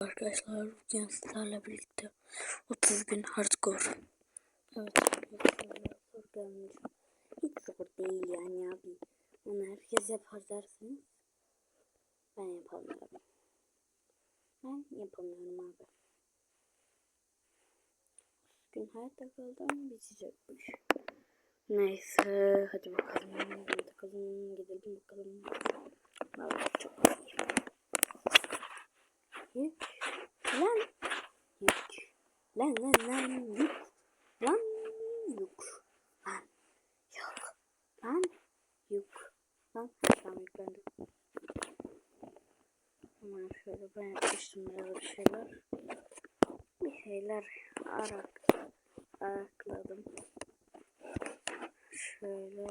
Arkadaşlar bugün sizlerle birlikte 30 gün hardcore. Evet arkadaşlar. Hiç zor değil yani abi. Onu herkes yapar dersiniz. Ben yapamıyorum. Ben yapamıyorum abi. 30 gün hayatta kaldım bitecekmiş. Neyse hadi bakalım. Hadi bakalım gidelim bakalım. Vallahi çok iyi. Yük. Lan. Yük. Lan lan lan yük. Lan yük. Lan yok. Lan yük. Lan tamam yüklendim. Hemen şöyle ben yapmıştım biraz bir şeyler. Bir şeyler arak arakladım. Şöyle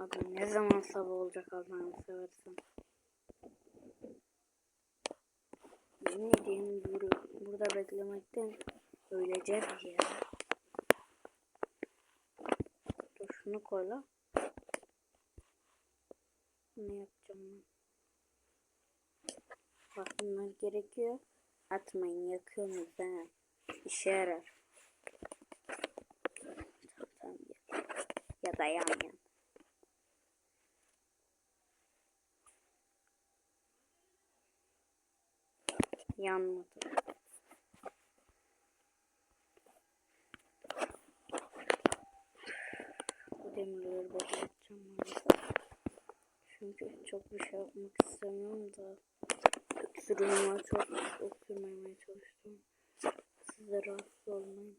Abi ne zaman sabah olacak Allah'ını seversen. Yemin ediyorum bur burada beklemekten öleceğiz ya. Dur şunu koy la. Ne yapacağım ben? Bak bunlar gerekiyor. Atmayın yakıyorsunuz ha. İşe yarar. Ya da yan yan. Yanmadı. Bu demirleri boşaltacağım. Çünkü çok bir şey yapmak istemiyorum da. Öksürüğüm var çok öksürmemeye çalıştım. Siz de rahatsız olmayın.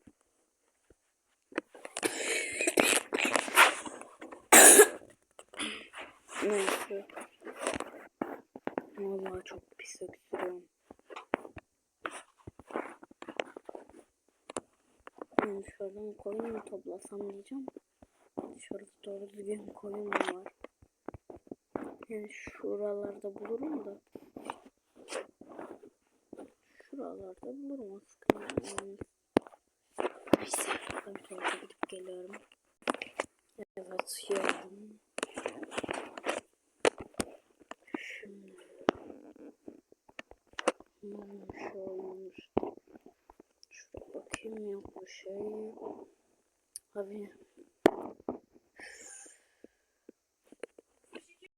Neyse. Vallahi çok pis öksürüyorum. Yani şuradan koyun mu toplasam diyeceğim. Şurada doğru düzgün koyun mu var? Yani şuralarda bulurum da. Şuralarda bulurum aslında. Neyse ben tuvalete gidip geliyorum. Evet yoruldum. Şimdi. Hmm, Şimdi bu şey. Abi